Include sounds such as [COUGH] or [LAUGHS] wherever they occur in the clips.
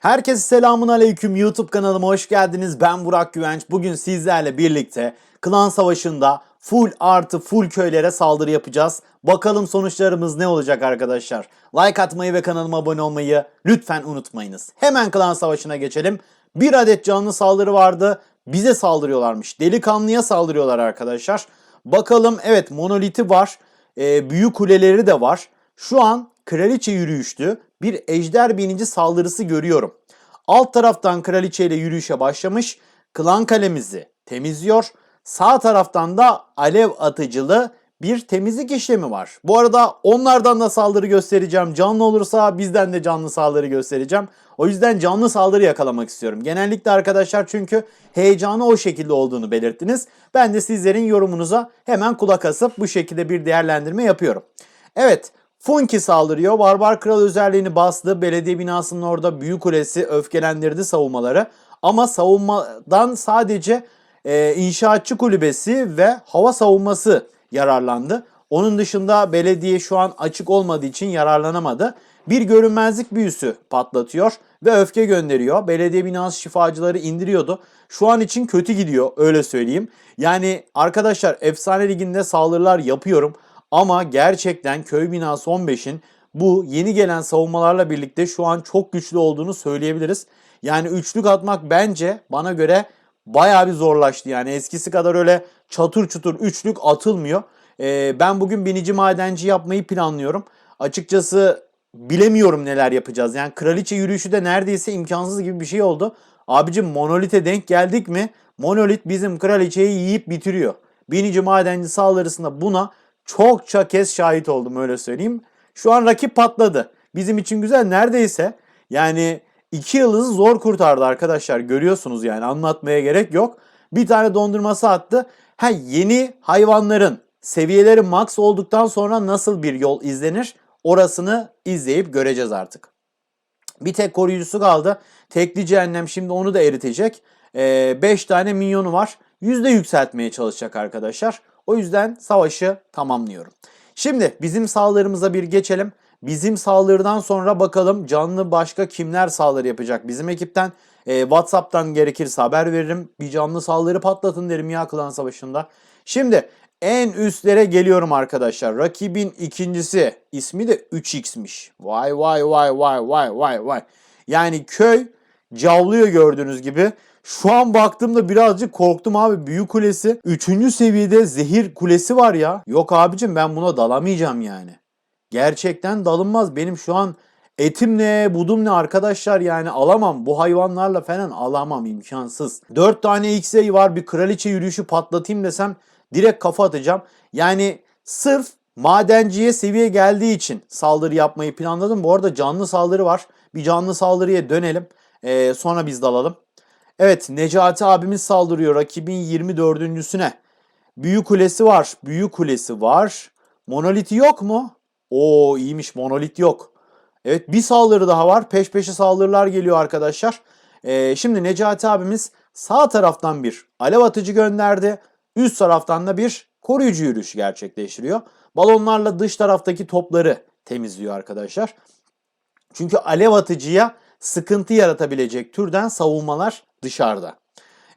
Herkese selamun aleyküm YouTube kanalıma hoş geldiniz. Ben Burak Güvenç. Bugün sizlerle birlikte klan savaşında full artı full köylere saldırı yapacağız. Bakalım sonuçlarımız ne olacak arkadaşlar. Like atmayı ve kanalıma abone olmayı lütfen unutmayınız. Hemen klan savaşına geçelim. Bir adet canlı saldırı vardı. Bize saldırıyorlarmış. Delikanlıya saldırıyorlar arkadaşlar. Bakalım evet monoliti var. Ee, büyük kuleleri de var. Şu an kraliçe yürüyüşlü bir ejder binici saldırısı görüyorum. Alt taraftan kraliçe ile yürüyüşe başlamış. Klan kalemizi temizliyor. Sağ taraftan da alev atıcılı bir temizlik işlemi var. Bu arada onlardan da saldırı göstereceğim. Canlı olursa bizden de canlı saldırı göstereceğim. O yüzden canlı saldırı yakalamak istiyorum. Genellikle arkadaşlar çünkü heyecanı o şekilde olduğunu belirttiniz. Ben de sizlerin yorumunuza hemen kulak asıp bu şekilde bir değerlendirme yapıyorum. Evet Funky saldırıyor. Barbar Kral özelliğini bastı. Belediye binasının orada büyük kulesi öfkelendirdi savunmaları. Ama savunmadan sadece e, inşaatçı kulübesi ve hava savunması yararlandı. Onun dışında belediye şu an açık olmadığı için yararlanamadı. Bir görünmezlik büyüsü patlatıyor ve öfke gönderiyor. Belediye binası şifacıları indiriyordu. Şu an için kötü gidiyor öyle söyleyeyim. Yani arkadaşlar efsane liginde saldırılar yapıyorum. Ama gerçekten köy binası 15'in bu yeni gelen savunmalarla birlikte şu an çok güçlü olduğunu söyleyebiliriz. Yani üçlük atmak bence bana göre bayağı bir zorlaştı. Yani eskisi kadar öyle çatır çutur üçlük atılmıyor. Ee, ben bugün binici madenci yapmayı planlıyorum. Açıkçası bilemiyorum neler yapacağız. Yani kraliçe yürüyüşü de neredeyse imkansız gibi bir şey oldu. Abicim monolite denk geldik mi? Monolit bizim kraliçeyi yiyip bitiriyor. Binici madenci saldırısında buna çokça kez şahit oldum öyle söyleyeyim. Şu an rakip patladı. Bizim için güzel neredeyse yani iki yıldızı zor kurtardı arkadaşlar. Görüyorsunuz yani anlatmaya gerek yok. Bir tane dondurması attı. Ha yeni hayvanların seviyeleri max olduktan sonra nasıl bir yol izlenir? Orasını izleyip göreceğiz artık. Bir tek koruyucusu kaldı. Tekli cehennem şimdi onu da eritecek. 5 tane minyonu var. Yüzde yükseltmeye çalışacak arkadaşlar. O yüzden savaşı tamamlıyorum. Şimdi bizim saldırımıza bir geçelim. Bizim saldırıdan sonra bakalım canlı başka kimler saldırı yapacak bizim ekipten. E, WhatsApp'tan gerekirse haber veririm. Bir canlı saldırı patlatın derim ya klan savaşında. Şimdi en üstlere geliyorum arkadaşlar. Rakibin ikincisi ismi de 3x'miş. Vay vay vay vay vay vay vay. Yani köy cavlıyor gördüğünüz gibi. Şu an baktığımda birazcık korktum abi. Büyük kulesi. Üçüncü seviyede zehir kulesi var ya. Yok abicim ben buna dalamayacağım yani. Gerçekten dalınmaz. Benim şu an etim ne, budum ne arkadaşlar yani alamam. Bu hayvanlarla falan alamam imkansız. Dört tane X-Ray var bir kraliçe yürüyüşü patlatayım desem direkt kafa atacağım. Yani sırf madenciye seviye geldiği için saldırı yapmayı planladım. Bu arada canlı saldırı var. Bir canlı saldırıya dönelim. Ee, sonra biz dalalım. Evet Necati abimiz saldırıyor rakibin 24.süne. Büyük kulesi var. Büyük kulesi var. Monoliti yok mu? Oo iyiymiş monolit yok. Evet bir saldırı daha var. Peş peşe saldırılar geliyor arkadaşlar. Ee, şimdi Necati abimiz sağ taraftan bir alev atıcı gönderdi. Üst taraftan da bir koruyucu yürüyüş gerçekleştiriyor. Balonlarla dış taraftaki topları temizliyor arkadaşlar. Çünkü alev atıcıya sıkıntı yaratabilecek türden savunmalar dışarıda.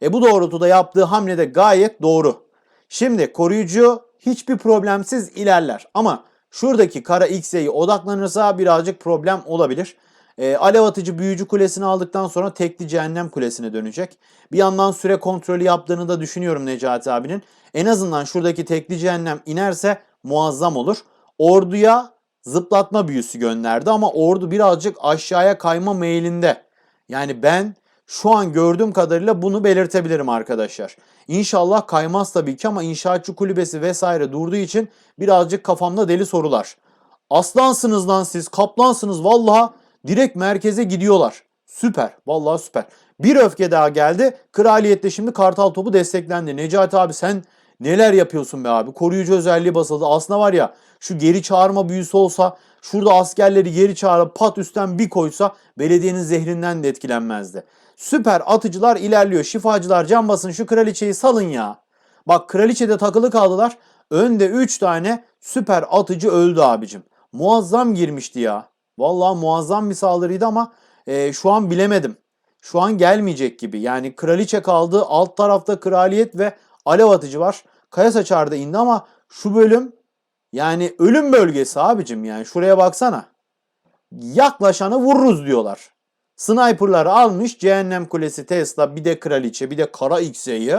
E bu doğrultuda yaptığı hamle de gayet doğru. Şimdi koruyucu hiçbir problemsiz ilerler ama şuradaki kara X'e odaklanırsa birazcık problem olabilir. E, alev atıcı büyücü kulesini aldıktan sonra tekli cehennem kulesine dönecek. Bir yandan süre kontrolü yaptığını da düşünüyorum Necati abinin. En azından şuradaki tekli cehennem inerse muazzam olur. Orduya zıplatma büyüsü gönderdi ama ordu birazcık aşağıya kayma meyilinde. Yani ben şu an gördüğüm kadarıyla bunu belirtebilirim arkadaşlar. İnşallah kaymaz tabii ki ama inşaatçı kulübesi vesaire durduğu için birazcık kafamda deli sorular. Aslansınız lan siz, kaplansınız vallahi direkt merkeze gidiyorlar. Süper, vallahi süper. Bir öfke daha geldi. Kraliyette şimdi kartal topu desteklendi. Necati abi sen neler yapıyorsun be abi? Koruyucu özelliği basıldı. Aslında var ya şu geri çağırma büyüsü olsa şurada askerleri geri çağırıp pat üstten bir koysa belediyenin zehrinden de etkilenmezdi. Süper atıcılar ilerliyor. Şifacılar can basın şu kraliçeyi salın ya. Bak kraliçede takılı kaldılar. Önde 3 tane süper atıcı öldü abicim. Muazzam girmişti ya. Vallahi muazzam bir saldırıydı ama e, şu an bilemedim. Şu an gelmeyecek gibi. Yani kraliçe kaldı. Alt tarafta kraliyet ve alev atıcı var. Kaya saçar da indi ama şu bölüm yani ölüm bölgesi abicim yani. Şuraya baksana. Yaklaşanı vururuz diyorlar. Sniper'ları almış. Cehennem Kulesi Tesla bir de kraliçe bir de kara X'yi.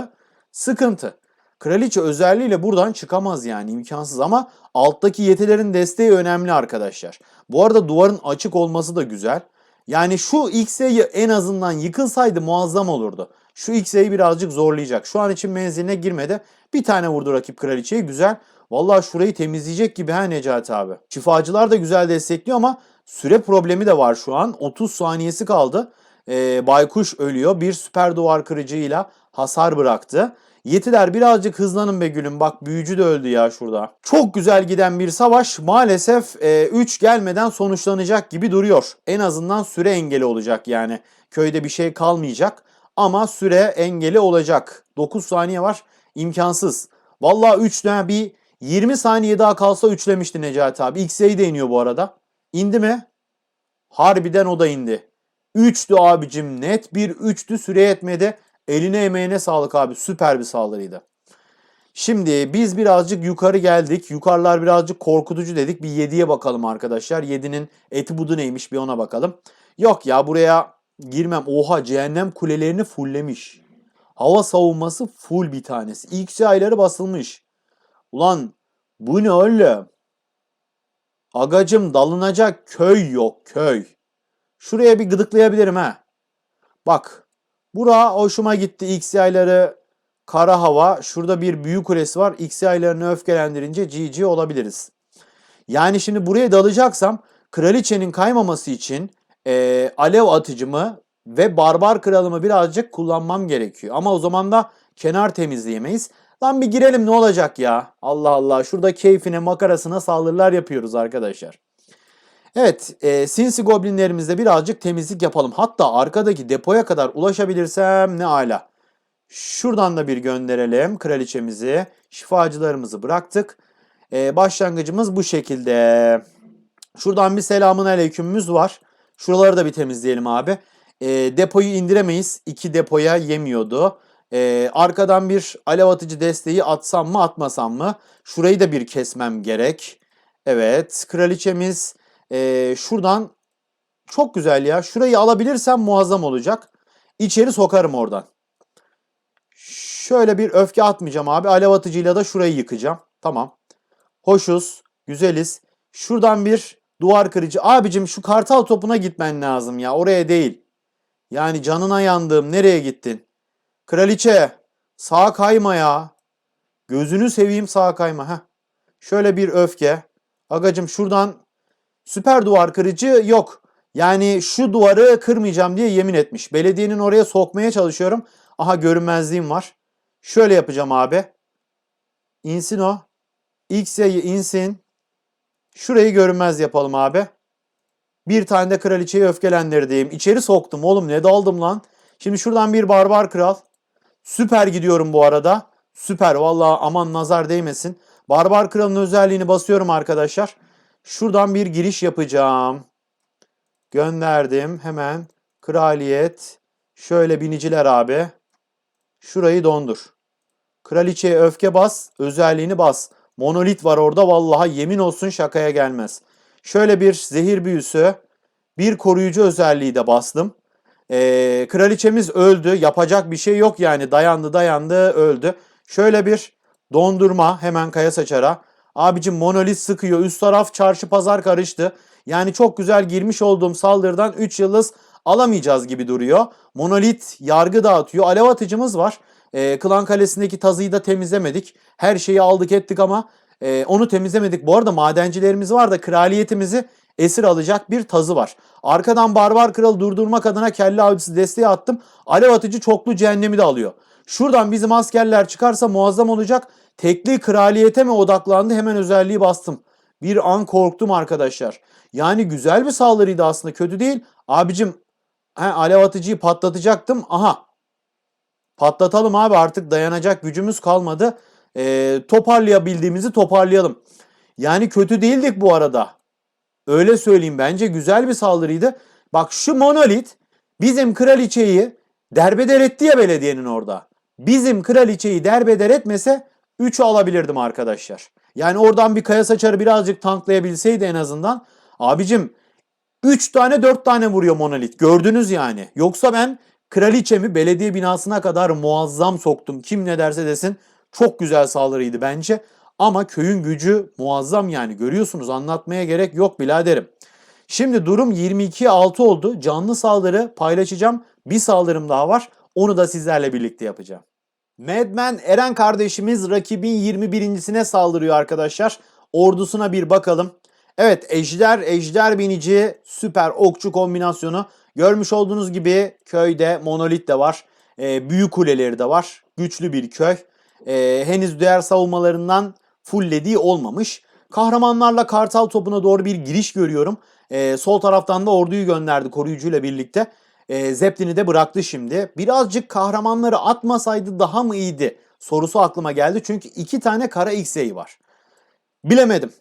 Sıkıntı. Kraliçe özelliğiyle buradan çıkamaz yani imkansız ama alttaki yetilerin desteği önemli arkadaşlar. Bu arada duvarın açık olması da güzel. Yani şu X'yi en azından yıkılsaydı muazzam olurdu. Şu X'yi birazcık zorlayacak. Şu an için menziline girmedi. Bir tane vurdu rakip kraliçeyi güzel. Vallahi şurayı temizleyecek gibi ha Necati abi. Şifacılar da güzel destekliyor ama süre problemi de var şu an. 30 saniyesi kaldı. Ee, Baykuş ölüyor. Bir süper duvar kırıcıyla hasar bıraktı. Yetiler birazcık hızlanın be gülüm. Bak büyücü de öldü ya şurada. Çok güzel giden bir savaş maalesef 3 gelmeden sonuçlanacak gibi duruyor. En azından süre engeli olacak yani. Köyde bir şey kalmayacak ama süre engeli olacak. 9 saniye var. İmkansız. Vallahi 3 bir 20 saniye daha kalsa üçlemişti Necati abi. X'e de iniyor bu arada. İndi mi? Harbiden o da indi. 3'tü abicim net bir 3'tü süre yetmedi. Eline emeğine sağlık abi. Süper bir saldırıydı. Şimdi biz birazcık yukarı geldik. Yukarılar birazcık korkutucu dedik. Bir 7'ye bakalım arkadaşlar. 7'nin eti budu neymiş bir ona bakalım. Yok ya buraya girmem. Oha cehennem kulelerini fulllemiş. Hava savunması full bir tanesi. İlk ayları basılmış. Ulan bu ne oğlum? Agacım dalınacak köy yok köy. Şuraya bir gıdıklayabilirim ha. Bak Bura hoşuma gitti. X yayları kara hava. Şurada bir büyük kulesi var. X yaylarını öfkelendirince GG olabiliriz. Yani şimdi buraya dalacaksam kraliçenin kaymaması için e, alev atıcımı ve barbar kralımı birazcık kullanmam gerekiyor. Ama o zaman da kenar temizleyemeyiz. Lan bir girelim ne olacak ya? Allah Allah şurada keyfine makarasına saldırılar yapıyoruz arkadaşlar. Evet, e, sinsi goblinlerimizle birazcık temizlik yapalım. Hatta arkadaki depoya kadar ulaşabilirsem ne ala. Şuradan da bir gönderelim kraliçemizi. Şifacılarımızı bıraktık. E, başlangıcımız bu şekilde. Şuradan bir selamun aleykümümüz var. Şuraları da bir temizleyelim abi. E, depoyu indiremeyiz. İki depoya yemiyordu. E, arkadan bir alev atıcı desteği atsam mı atmasam mı? Şurayı da bir kesmem gerek. Evet, kraliçemiz ee, şuradan çok güzel ya. Şurayı alabilirsem muazzam olacak. İçeri sokarım oradan. Şöyle bir öfke atmayacağım abi. Alev atıcıyla da şurayı yıkacağım. Tamam. Hoşuz. Güzeliz. Şuradan bir duvar kırıcı. Abicim şu kartal topuna gitmen lazım ya. Oraya değil. Yani canına yandığım. Nereye gittin? Kraliçe. Sağa kayma ya. Gözünü seveyim sağa kayma. Heh. Şöyle bir öfke. Agacım şuradan Süper duvar kırıcı yok. Yani şu duvarı kırmayacağım diye yemin etmiş. Belediyenin oraya sokmaya çalışıyorum. Aha görünmezliğim var. Şöyle yapacağım abi. İnsin o. X yayı insin. Şurayı görünmez yapalım abi. Bir tane de kraliçeyi öfkelendirdim. İçeri soktum oğlum ne daldım lan. Şimdi şuradan bir barbar kral. Süper gidiyorum bu arada. Süper vallahi aman nazar değmesin. Barbar kralın özelliğini basıyorum arkadaşlar. Şuradan bir giriş yapacağım. Gönderdim. Hemen kraliyet. Şöyle biniciler abi. Şurayı dondur. Kraliçeye öfke bas. Özelliğini bas. Monolit var orada. Vallahi yemin olsun şakaya gelmez. Şöyle bir zehir büyüsü. Bir koruyucu özelliği de bastım. Ee, kraliçemiz öldü. Yapacak bir şey yok yani. Dayandı dayandı öldü. Şöyle bir dondurma hemen kaya saçara. Abicim monolit sıkıyor. Üst taraf çarşı pazar karıştı. Yani çok güzel girmiş olduğum saldırıdan 3 yıldız alamayacağız gibi duruyor. Monolit yargı dağıtıyor. Alev atıcımız var. E, Klan Kalesi'ndeki tazıyı da temizlemedik. Her şeyi aldık ettik ama e, onu temizlemedik. Bu arada madencilerimiz var da kraliyetimizi esir alacak bir tazı var. Arkadan barbar kralı durdurmak adına kelle avcısı desteği attım. Alev atıcı çoklu cehennemi de alıyor. Şuradan bizim askerler çıkarsa muazzam olacak. Tekli kraliyete mi odaklandı hemen özelliği bastım. Bir an korktum arkadaşlar. Yani güzel bir saldırıydı aslında kötü değil. Abicim he, alev atıcıyı patlatacaktım. Aha patlatalım abi artık dayanacak gücümüz kalmadı. E, toparlayabildiğimizi toparlayalım. Yani kötü değildik bu arada. Öyle söyleyeyim bence güzel bir saldırıydı. Bak şu monolit bizim kraliçeyi derbeder etti ya belediyenin orada. Bizim kraliçeyi derbeder etmese 3'ü alabilirdim arkadaşlar. Yani oradan bir kaya saçarı birazcık tanklayabilseydi en azından. Abicim 3 tane 4 tane vuruyor monolit. Gördünüz yani. Yoksa ben kraliçemi belediye binasına kadar muazzam soktum. Kim ne derse desin. Çok güzel saldırıydı bence. Ama köyün gücü muazzam yani. Görüyorsunuz anlatmaya gerek yok biraderim. Şimdi durum 22'ye 6 oldu. Canlı saldırı paylaşacağım. Bir saldırım daha var. Onu da sizlerle birlikte yapacağım. Madman Eren kardeşimiz rakibin 21.sine saldırıyor arkadaşlar. Ordusuna bir bakalım. Evet ejder, ejder binici, süper okçu kombinasyonu. Görmüş olduğunuz gibi köyde monolit de var. Ee, büyük kuleleri de var. Güçlü bir köy. Ee, henüz diğer savunmalarından fulllediği olmamış. Kahramanlarla kartal topuna doğru bir giriş görüyorum. Ee, sol taraftan da orduyu gönderdi koruyucuyla birlikte. Ee, Zeppelin'i de bıraktı şimdi. Birazcık kahramanları atmasaydı daha mı iyiydi sorusu aklıma geldi. Çünkü iki tane kara X'eyi var. Bilemedim.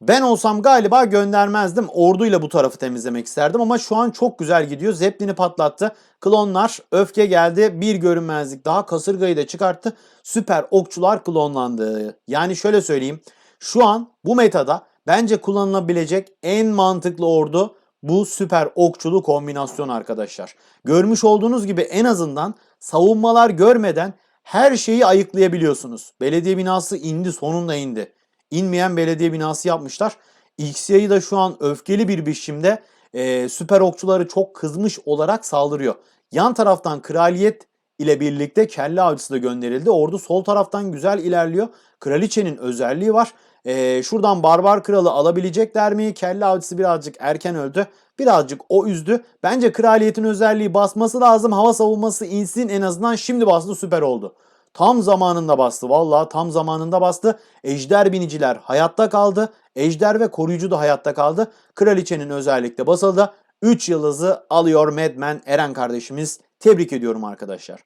Ben olsam galiba göndermezdim. Orduyla bu tarafı temizlemek isterdim ama şu an çok güzel gidiyor. Zeppelin'i patlattı. Klonlar öfke geldi. Bir görünmezlik daha kasırgayı da çıkarttı. Süper okçular klonlandı. Yani şöyle söyleyeyim. Şu an bu metada bence kullanılabilecek en mantıklı ordu bu süper okçulu kombinasyon arkadaşlar. Görmüş olduğunuz gibi en azından savunmalar görmeden her şeyi ayıklayabiliyorsunuz. Belediye binası indi sonunda indi. İnmeyen belediye binası yapmışlar. XY'yi da şu an öfkeli bir biçimde e, süper okçuları çok kızmış olarak saldırıyor. Yan taraftan kraliyet ile birlikte kelle avcısı da gönderildi. Ordu sol taraftan güzel ilerliyor. Kraliçenin özelliği var. Ee, şuradan barbar kralı alabilecekler mi? Kelle avcısı birazcık erken öldü. Birazcık o üzdü. Bence kraliyetin özelliği basması lazım. Hava savunması insin en azından şimdi bastı süper oldu. Tam zamanında bastı. Vallahi tam zamanında bastı. Ejder biniciler hayatta kaldı. Ejder ve koruyucu da hayatta kaldı. Kraliçenin özellikle basıldı. 3 yıldızı alıyor Madman Eren kardeşimiz. Tebrik ediyorum arkadaşlar.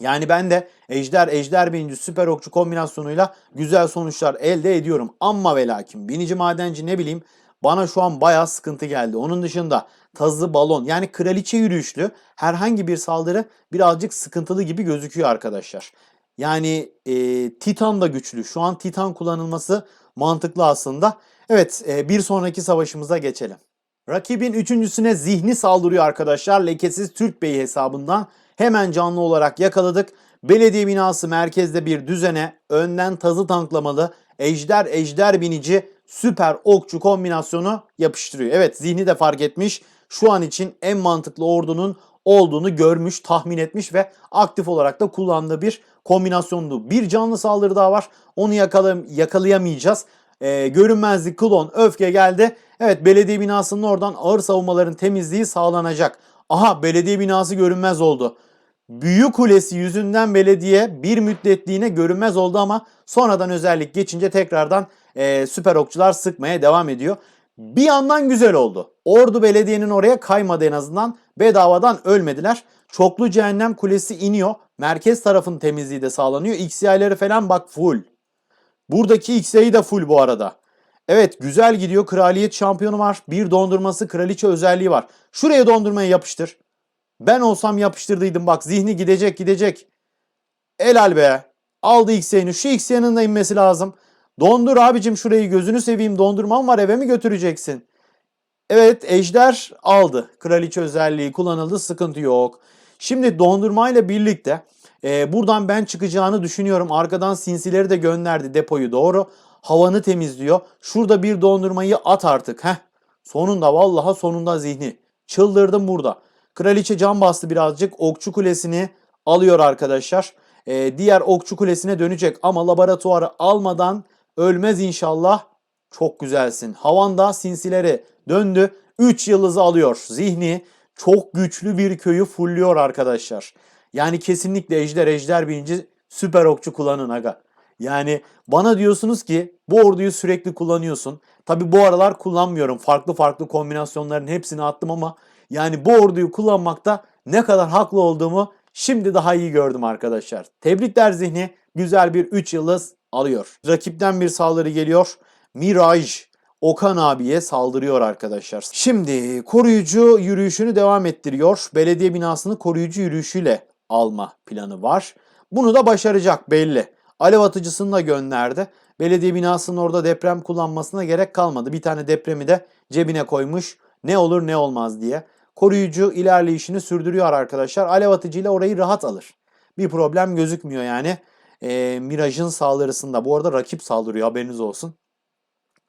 Yani ben de ejder ejder binici süper okçu kombinasyonuyla güzel sonuçlar elde ediyorum. Ama ve lakin binici madenci ne bileyim bana şu an bayağı sıkıntı geldi. Onun dışında tazı balon yani kraliçe yürüyüşlü herhangi bir saldırı birazcık sıkıntılı gibi gözüküyor arkadaşlar. Yani e, Titan da güçlü. Şu an Titan kullanılması mantıklı aslında. Evet e, bir sonraki savaşımıza geçelim. Rakibin üçüncüsüne zihni saldırıyor arkadaşlar. Lekesiz Türk Bey hesabından hemen canlı olarak yakaladık. Belediye binası merkezde bir düzene önden tazı tanklamalı ejder ejder binici süper okçu kombinasyonu yapıştırıyor. Evet zihni de fark etmiş. Şu an için en mantıklı ordunun olduğunu görmüş, tahmin etmiş ve aktif olarak da kullandığı bir kombinasyondu. Bir canlı saldırı daha var. Onu yakalay yakalayamayacağız. Ee, görünmezlik klon öfke geldi. Evet belediye binasının oradan ağır savunmaların temizliği sağlanacak. Aha belediye binası görünmez oldu. Büyük kulesi yüzünden belediye bir müddetliğine görünmez oldu ama sonradan özellik geçince tekrardan e, süper okçular sıkmaya devam ediyor. Bir yandan güzel oldu. Ordu belediyenin oraya kaymadı en azından. Bedavadan ölmediler. Çoklu cehennem kulesi iniyor. Merkez tarafın temizliği de sağlanıyor. XY'leri falan bak full. Buradaki XY'yi de full bu arada. Evet güzel gidiyor. Kraliyet şampiyonu var. Bir dondurması kraliçe özelliği var. Şuraya dondurmayı yapıştır. Ben olsam yapıştırdıydım bak zihni gidecek gidecek. Helal be. Aldı XY'ni. Şu XY'nin de inmesi lazım. Dondur abicim şurayı gözünü seveyim dondurmam var eve mi götüreceksin? Evet ejder aldı. Kraliçe özelliği kullanıldı sıkıntı yok. Şimdi dondurmayla birlikte e, buradan ben çıkacağını düşünüyorum. Arkadan sinsileri de gönderdi depoyu doğru. Havanı temizliyor. Şurada bir dondurmayı at artık. Heh. Sonunda vallaha sonunda zihni. Çıldırdım burada. Kraliçe can bastı birazcık. Okçu kulesini alıyor arkadaşlar. Ee, diğer okçu kulesine dönecek ama laboratuvarı almadan ölmez inşallah. Çok güzelsin. Havanda sinsileri döndü. 3 yıldızı alıyor. Zihni çok güçlü bir köyü fulluyor arkadaşlar. Yani kesinlikle ejder ejder birinci süper okçu kullanın aga. Yani bana diyorsunuz ki bu orduyu sürekli kullanıyorsun. Tabi bu aralar kullanmıyorum. Farklı farklı kombinasyonların hepsini attım ama yani bu orduyu kullanmakta ne kadar haklı olduğumu şimdi daha iyi gördüm arkadaşlar. Tebrikler zihni güzel bir 3 yıldız alıyor. Rakipten bir saldırı geliyor. Mirage Okan abiye saldırıyor arkadaşlar. Şimdi koruyucu yürüyüşünü devam ettiriyor. Belediye binasını koruyucu yürüyüşüyle alma planı var. Bunu da başaracak belli. Alev atıcısını da gönderdi. Belediye binasının orada deprem kullanmasına gerek kalmadı. Bir tane depremi de cebine koymuş. Ne olur ne olmaz diye. Koruyucu ilerleyişini sürdürüyor arkadaşlar. Alev atıcıyla orayı rahat alır. Bir problem gözükmüyor yani. Ee, Miraj'ın saldırısında. Bu arada rakip saldırıyor haberiniz olsun.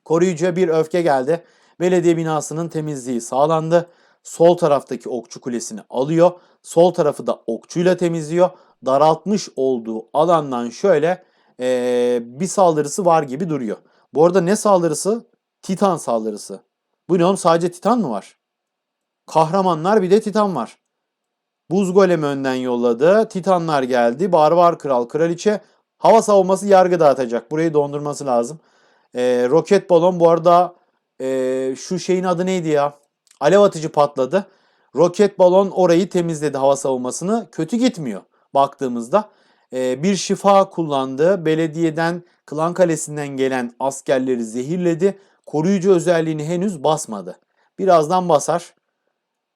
Koruyucuya bir öfke geldi. Belediye binasının temizliği sağlandı. Sol taraftaki okçu kulesini alıyor. Sol tarafı da okçuyla temizliyor. Daraltmış olduğu alandan şöyle ee, bir saldırısı var gibi duruyor. Bu arada ne saldırısı? Titan saldırısı. Bu ne oğlum sadece Titan mı var? Kahramanlar bir de Titan var. Buz golemi önden yolladı. Titanlar geldi. Barbar kral, kraliçe hava savunması yargı dağıtacak. Burayı dondurması lazım. Ee, roket balon bu arada ee, şu şeyin adı neydi ya? Alev atıcı patladı. Roket balon orayı temizledi hava savunmasını. Kötü gitmiyor baktığımızda. Ee, bir şifa kullandı. Belediyeden Klan Kalesi'nden gelen askerleri zehirledi. Koruyucu özelliğini henüz basmadı. Birazdan basar.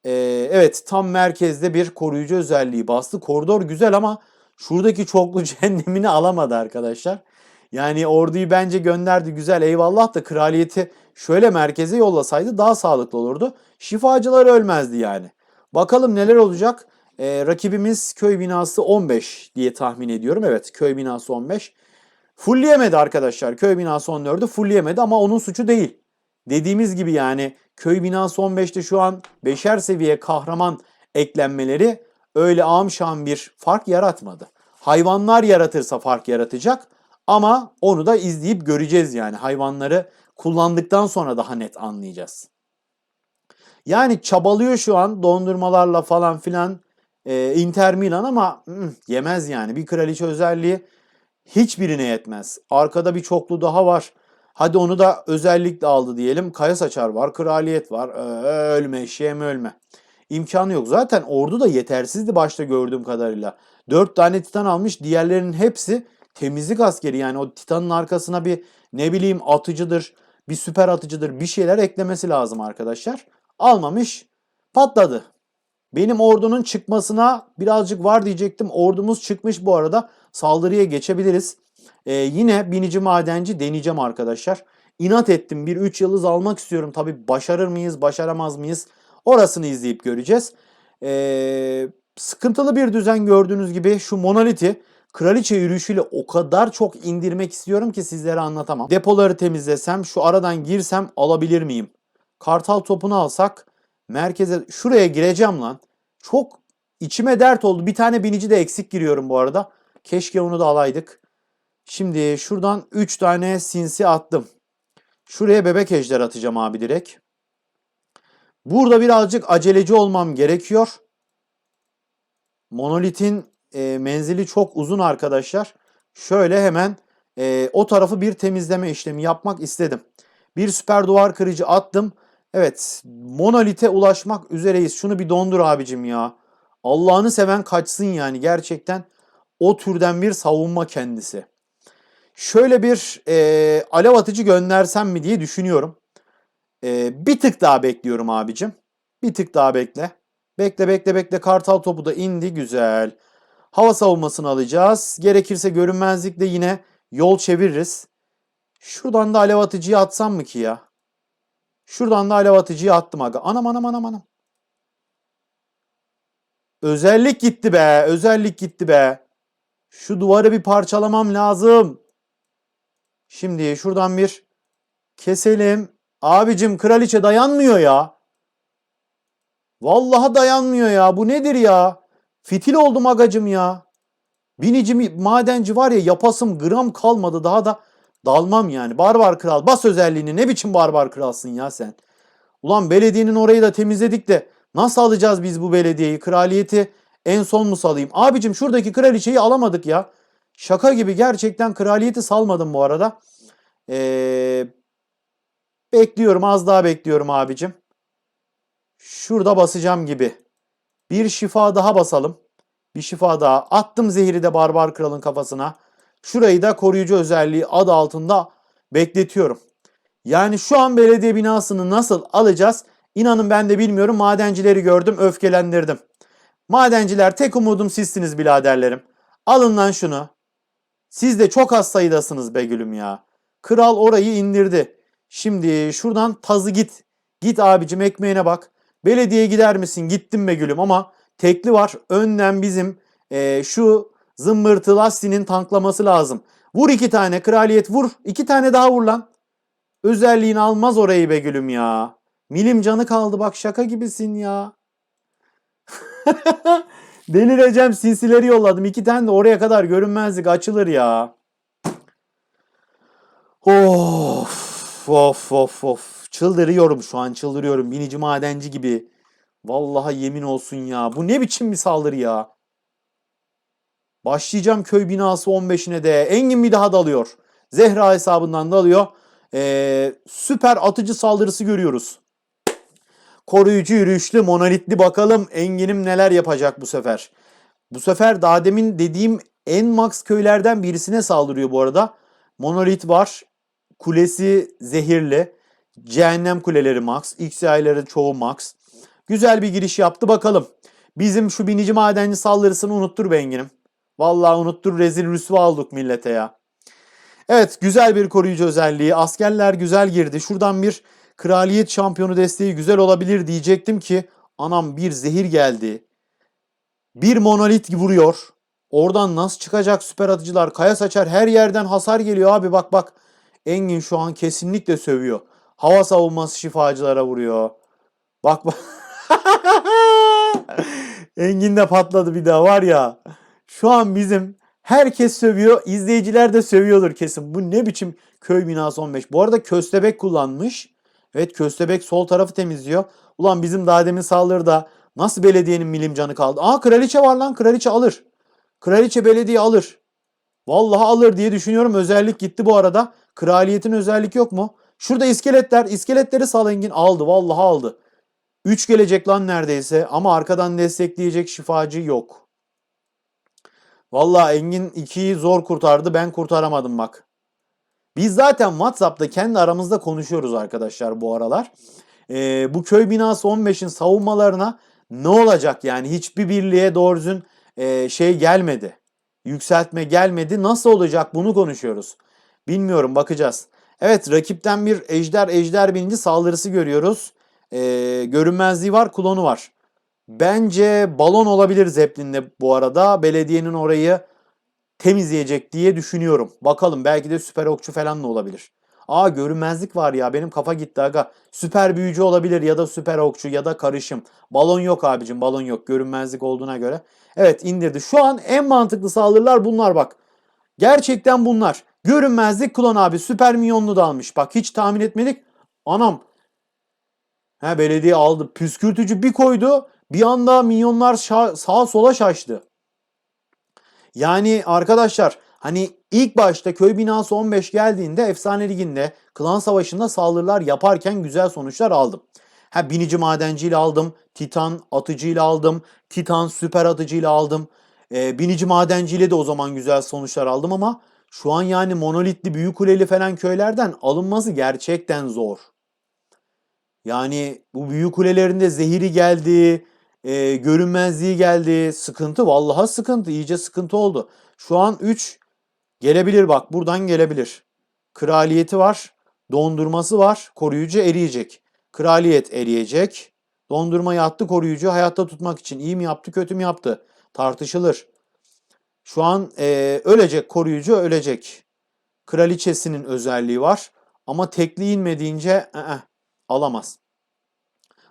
Ee, evet tam merkezde bir koruyucu özelliği bastı. Koridor güzel ama şuradaki çoklu [LAUGHS] cehennemini alamadı arkadaşlar. Yani orduyu bence gönderdi güzel eyvallah da kraliyeti şöyle merkeze yollasaydı daha sağlıklı olurdu. Şifacılar ölmezdi yani. Bakalım neler olacak. Ee, rakibimiz köy binası 15 diye tahmin ediyorum. Evet köy binası 15. Fulleyemedi arkadaşlar. Köy binası 14'ü fullleyemedi ama onun suçu değil. Dediğimiz gibi yani köy binası 15'te şu an beşer seviye kahraman eklenmeleri öyle amşan bir fark yaratmadı. Hayvanlar yaratırsa fark yaratacak ama onu da izleyip göreceğiz yani. Hayvanları kullandıktan sonra daha net anlayacağız. Yani çabalıyor şu an dondurmalarla falan filan e, Inter Milan ama hmm, yemez yani. Bir kraliçe özelliği hiçbirine yetmez. Arkada bir çoklu daha var. Hadi onu da özellikle aldı diyelim. Kaya saçar var, kraliyet var. Ee, ölme, şem ölme. İmkanı yok. Zaten ordu da yetersizdi başta gördüğüm kadarıyla. Dört tane titan almış. Diğerlerinin hepsi temizlik askeri. Yani o titanın arkasına bir ne bileyim atıcıdır, bir süper atıcıdır bir şeyler eklemesi lazım arkadaşlar. Almamış, patladı. Benim ordunun çıkmasına birazcık var diyecektim. Ordumuz çıkmış bu arada. Saldırıya geçebiliriz. Ee, yine binici madenci deneyeceğim arkadaşlar. İnat ettim. Bir 3 yıldız almak istiyorum. Tabi başarır mıyız, başaramaz mıyız? Orasını izleyip göreceğiz. Ee, sıkıntılı bir düzen gördüğünüz gibi şu monoliti kraliçe yürüyüşüyle o kadar çok indirmek istiyorum ki sizlere anlatamam. Depoları temizlesem, şu aradan girsem alabilir miyim? Kartal topunu alsak merkeze şuraya gireceğim lan. Çok içime dert oldu. Bir tane binici de eksik giriyorum bu arada. Keşke onu da alaydık. Şimdi şuradan 3 tane sinsi attım. Şuraya bebek ejder atacağım abi direkt. Burada birazcık aceleci olmam gerekiyor. Monolitin e, menzili çok uzun arkadaşlar. Şöyle hemen e, o tarafı bir temizleme işlemi yapmak istedim. Bir süper duvar kırıcı attım. Evet monolite ulaşmak üzereyiz. Şunu bir dondur abicim ya. Allah'ını seven kaçsın yani gerçekten o türden bir savunma kendisi. Şöyle bir e, alev atıcı göndersem mi diye düşünüyorum. E, bir tık daha bekliyorum abicim. Bir tık daha bekle. Bekle bekle bekle kartal topu da indi güzel. Hava savunmasını alacağız. Gerekirse görünmezlikle yine yol çeviririz. Şuradan da alev atıcıyı atsam mı ki ya? Şuradan da alev atıcıyı attım aga. Anam anam anam anam. Özellik gitti be. Özellik gitti be. Şu duvarı bir parçalamam lazım. Şimdi şuradan bir keselim. Abicim kraliçe dayanmıyor ya. Vallahi dayanmıyor ya. Bu nedir ya? Fitil oldum agacım ya. Binici madenci var ya yapasım gram kalmadı. Daha da dalmam yani. Barbar kral bas özelliğini. Ne biçim barbar kralsın ya sen? Ulan belediyenin orayı da temizledik de nasıl alacağız biz bu belediyeyi? Kraliyeti en son mu salayım? Abicim şuradaki kraliçeyi alamadık ya. Şaka gibi gerçekten kraliyeti salmadım bu arada. Ee, bekliyorum az daha bekliyorum abicim. Şurada basacağım gibi. Bir şifa daha basalım. Bir şifa daha. Attım zehri de barbar kralın kafasına. Şurayı da koruyucu özelliği adı altında bekletiyorum. Yani şu an belediye binasını nasıl alacağız? İnanın ben de bilmiyorum. Madencileri gördüm, öfkelendirdim. Madenciler tek umudum sizsiniz biraderlerim. Alın lan şunu. Siz de çok az sayıdasınız be gülüm ya. Kral orayı indirdi. Şimdi şuradan tazı git. Git abicim ekmeğine bak. Belediyeye gider misin? Gittim be gülüm ama tekli var. Önden bizim eee, şu zımbırtı lastiğinin tanklaması lazım. Vur iki tane kraliyet vur. İki tane daha vur lan. Özelliğini almaz orayı be gülüm ya. Milim canı kaldı bak şaka gibisin ya. [LAUGHS] Delireceğim sinsileri yolladım. İki tane de oraya kadar görünmezlik açılır ya. Of of of of. Çıldırıyorum şu an çıldırıyorum. Binici madenci gibi. Vallahi yemin olsun ya. Bu ne biçim bir saldırı ya. Başlayacağım köy binası 15'ine de. Engin bir daha dalıyor. Zehra hesabından dalıyor. Ee, süper atıcı saldırısı görüyoruz. Koruyucu yürüyüşlü monolitli bakalım Engin'im neler yapacak bu sefer. Bu sefer daha demin dediğim en max köylerden birisine saldırıyor bu arada. Monolit var. Kulesi zehirli. Cehennem kuleleri max. XI'leri çoğu max. Güzel bir giriş yaptı bakalım. Bizim şu binici madenci saldırısını unuttur be Engin'im. Vallahi unuttur rezil rüsva olduk millete ya. Evet güzel bir koruyucu özelliği. Askerler güzel girdi. Şuradan bir kraliyet şampiyonu desteği güzel olabilir diyecektim ki anam bir zehir geldi. Bir monolit vuruyor. Oradan nasıl çıkacak süper atıcılar? Kaya saçar her yerden hasar geliyor abi bak bak. Engin şu an kesinlikle sövüyor. Hava savunması şifacılara vuruyor. Bak bak. [LAUGHS] Engin de patladı bir daha var ya. Şu an bizim herkes sövüyor. izleyiciler de sövüyordur kesin. Bu ne biçim köy binası 15. Bu arada köstebek kullanmış. Evet köstebek sol tarafı temizliyor. Ulan bizim daha demin saldırıda nasıl belediyenin milim canı kaldı? Aa kraliçe var lan kraliçe alır. Kraliçe belediye alır. Vallahi alır diye düşünüyorum. Özellik gitti bu arada. Kraliyetin özellik yok mu? Şurada iskeletler. iskeletleri sal Engin. Aldı. Vallahi aldı. 3 gelecek lan neredeyse. Ama arkadan destekleyecek şifacı yok. Vallahi Engin 2'yi zor kurtardı. Ben kurtaramadım bak. Biz zaten WhatsApp'ta kendi aramızda konuşuyoruz arkadaşlar bu aralar. Ee, bu köy binası 15'in savunmalarına ne olacak yani hiçbir birliğe doğru e, şey gelmedi. Yükseltme gelmedi. Nasıl olacak bunu konuşuyoruz. Bilmiyorum bakacağız. Evet rakipten bir ejder ejder bininci saldırısı görüyoruz. Ee, görünmezliği var klonu var. Bence balon olabilir Zeppelin'de bu arada. Belediyenin orayı temizleyecek diye düşünüyorum. Bakalım belki de süper okçu falan da olabilir. Aa görünmezlik var ya benim kafa gitti aga. Süper büyücü olabilir ya da süper okçu ya da karışım. Balon yok abicim balon yok görünmezlik olduğuna göre. Evet indirdi. Şu an en mantıklı saldırılar bunlar bak. Gerçekten bunlar. Görünmezlik klon abi süper minyonlu da almış. Bak hiç tahmin etmedik. Anam. He belediye aldı. Püskürtücü bir koydu. Bir anda minyonlar sağa sola şaştı. Yani arkadaşlar hani ilk başta köy binası 15 geldiğinde efsane liginde klan savaşında saldırılar yaparken güzel sonuçlar aldım. Ha binici madenciyle aldım, titan atıcıyla aldım, titan süper atıcıyla aldım. Ee, binici madenciyle de o zaman güzel sonuçlar aldım ama şu an yani monolitli büyük kuleli falan köylerden alınması gerçekten zor. Yani bu büyük kulelerinde zehiri geldi, e, görünmezliği geldi. Sıkıntı vallahi sıkıntı. iyice sıkıntı oldu. Şu an 3 gelebilir bak buradan gelebilir. Kraliyeti var. Dondurması var. Koruyucu eriyecek. Kraliyet eriyecek. Dondurmayı attı koruyucu hayatta tutmak için. iyi mi yaptı kötü mü yaptı? Tartışılır. Şu an e, ölecek koruyucu ölecek. Kraliçesinin özelliği var. Ama tekli inmediğince ı-ı, alamaz.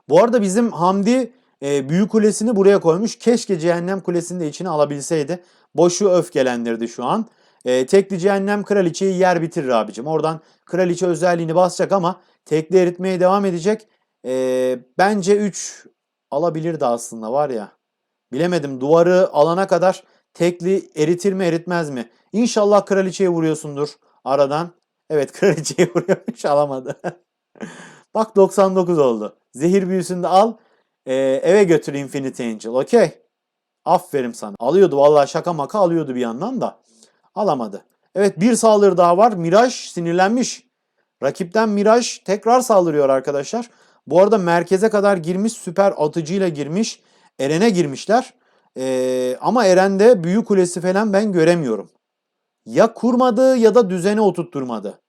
Bu arada bizim Hamdi e, büyük kulesini buraya koymuş. Keşke cehennem kulesini de içine alabilseydi. Boşu öfkelendirdi şu an. E, tekli cehennem kraliçeyi yer bitirir abicim. Oradan kraliçe özelliğini basacak ama tekli eritmeye devam edecek. E, bence 3 alabilirdi aslında var ya. Bilemedim duvarı alana kadar tekli eritir mi eritmez mi? İnşallah kraliçeye vuruyorsundur aradan. Evet [LAUGHS] kraliçeye vuruyormuş alamadı. [LAUGHS] Bak 99 oldu. Zehir büyüsünü de al. Ee, eve götür Infinity Angel. Okey. Aferin sana. Alıyordu vallahi şaka maka alıyordu bir yandan da. Alamadı. Evet bir saldırı daha var. Miraj sinirlenmiş. Rakipten Miraj tekrar saldırıyor arkadaşlar. Bu arada merkeze kadar girmiş süper atıcıyla girmiş. Eren'e girmişler. Ee, ama Eren'de büyü kulesi falan ben göremiyorum. Ya kurmadı ya da düzene oturtturmadı.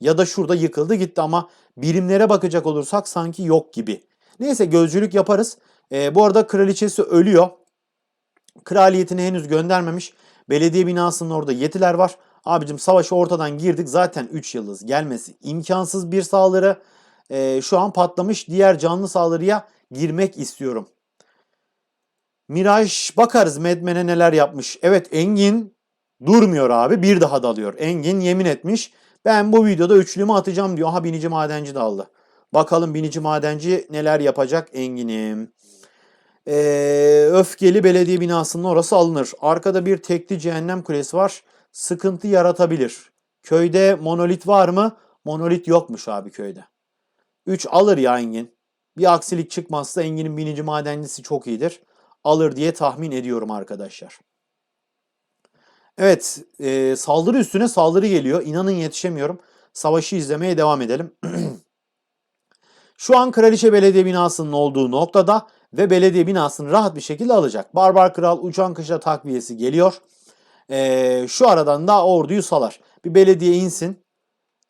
Ya da şurada yıkıldı gitti ama birimlere bakacak olursak sanki yok gibi. Neyse gözcülük yaparız. Ee, bu arada kraliçesi ölüyor. Kraliyetini henüz göndermemiş. Belediye binasının orada yetiler var. Abicim savaşa ortadan girdik. Zaten 3 yıldız gelmesi imkansız bir saldırı. Ee, şu an patlamış. Diğer canlı saldırıya girmek istiyorum. Miraj bakarız Medmen'e neler yapmış. Evet Engin durmuyor abi. Bir daha dalıyor. Engin yemin etmiş. Ben bu videoda üçlümü atacağım diyor. Aha binici madenci de aldı. Bakalım binici madenci neler yapacak Engin'im. Ee, öfkeli belediye binasının orası alınır. Arkada bir tekli cehennem kulesi var. Sıkıntı yaratabilir. Köyde monolit var mı? Monolit yokmuş abi köyde. 3 alır ya Engin. Bir aksilik çıkmazsa Engin'in binici madencisi çok iyidir. Alır diye tahmin ediyorum arkadaşlar. Evet, e, saldırı üstüne saldırı geliyor. İnanın yetişemiyorum. Savaşı izlemeye devam edelim. [CLEARS THROAT] Şu an Kraliçe Belediye binasının olduğu noktada ve belediye binasını rahat bir şekilde alacak. Barbar Kral uçan kışla takviyesi geliyor. E, şu aradan da orduyu salar. Bir belediye insin.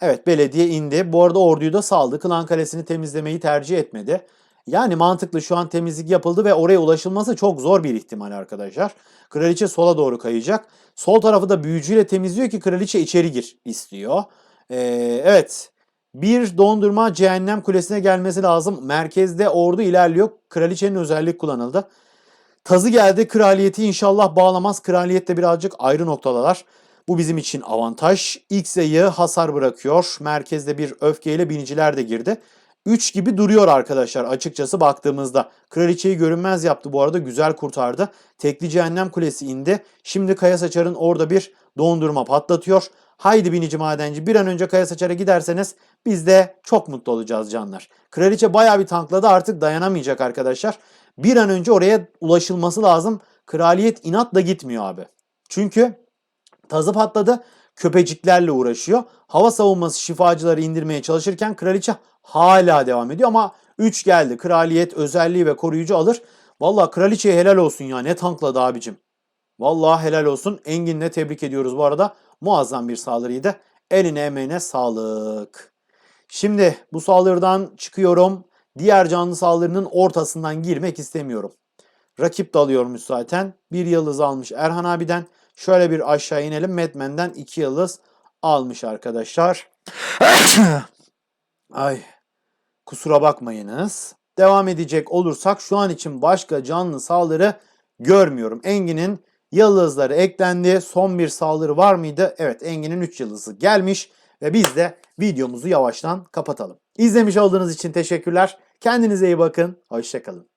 Evet belediye indi. Bu arada orduyu da saldı. Klan Kalesi'ni temizlemeyi tercih etmedi. Yani mantıklı şu an temizlik yapıldı ve oraya ulaşılması çok zor bir ihtimal arkadaşlar. Kraliçe sola doğru kayacak. Sol tarafı da büyücüyle temizliyor ki kraliçe içeri gir istiyor. Ee, evet. Bir dondurma cehennem kulesine gelmesi lazım. Merkezde ordu ilerliyor. Kraliçenin özellik kullanıldı. Tazı geldi. Kraliyeti inşallah bağlamaz. Kraliyette birazcık ayrı noktalar. Bu bizim için avantaj. İlk sayı hasar bırakıyor. Merkezde bir öfkeyle biniciler de girdi. 3 gibi duruyor arkadaşlar açıkçası baktığımızda. Kraliçeyi görünmez yaptı bu arada güzel kurtardı. Tekli cehennem kulesi indi. Şimdi Kaya Saçar'ın orada bir dondurma patlatıyor. Haydi binici madenci bir an önce Kaya Saçar'a giderseniz biz de çok mutlu olacağız canlar. Kraliçe bayağı bir tankladı artık dayanamayacak arkadaşlar. Bir an önce oraya ulaşılması lazım. Kraliyet inatla gitmiyor abi. Çünkü tazı patladı köpeciklerle uğraşıyor. Hava savunması şifacıları indirmeye çalışırken kraliçe hala devam ediyor ama 3 geldi. Kraliyet özelliği ve koruyucu alır. Vallahi kraliçeye helal olsun ya ne tankladı abicim. Vallahi helal olsun. Engin'le tebrik ediyoruz bu arada. Muazzam bir saldırıydı. Eline emeğine sağlık. Şimdi bu saldırıdan çıkıyorum. Diğer canlı saldırının ortasından girmek istemiyorum. Rakip dalıyormuş zaten. Bir yıldız almış Erhan abiden. Şöyle bir aşağı inelim. Madman'den 2 yıldız almış arkadaşlar. [CLEARS THROAT] Ay kusura bakmayınız. Devam edecek olursak şu an için başka canlı saldırı görmüyorum. Engin'in yıldızları eklendi. Son bir saldırı var mıydı? Evet Engin'in 3 yıldızı gelmiş ve biz de videomuzu yavaştan kapatalım. İzlemiş olduğunuz için teşekkürler. Kendinize iyi bakın. Hoşçakalın.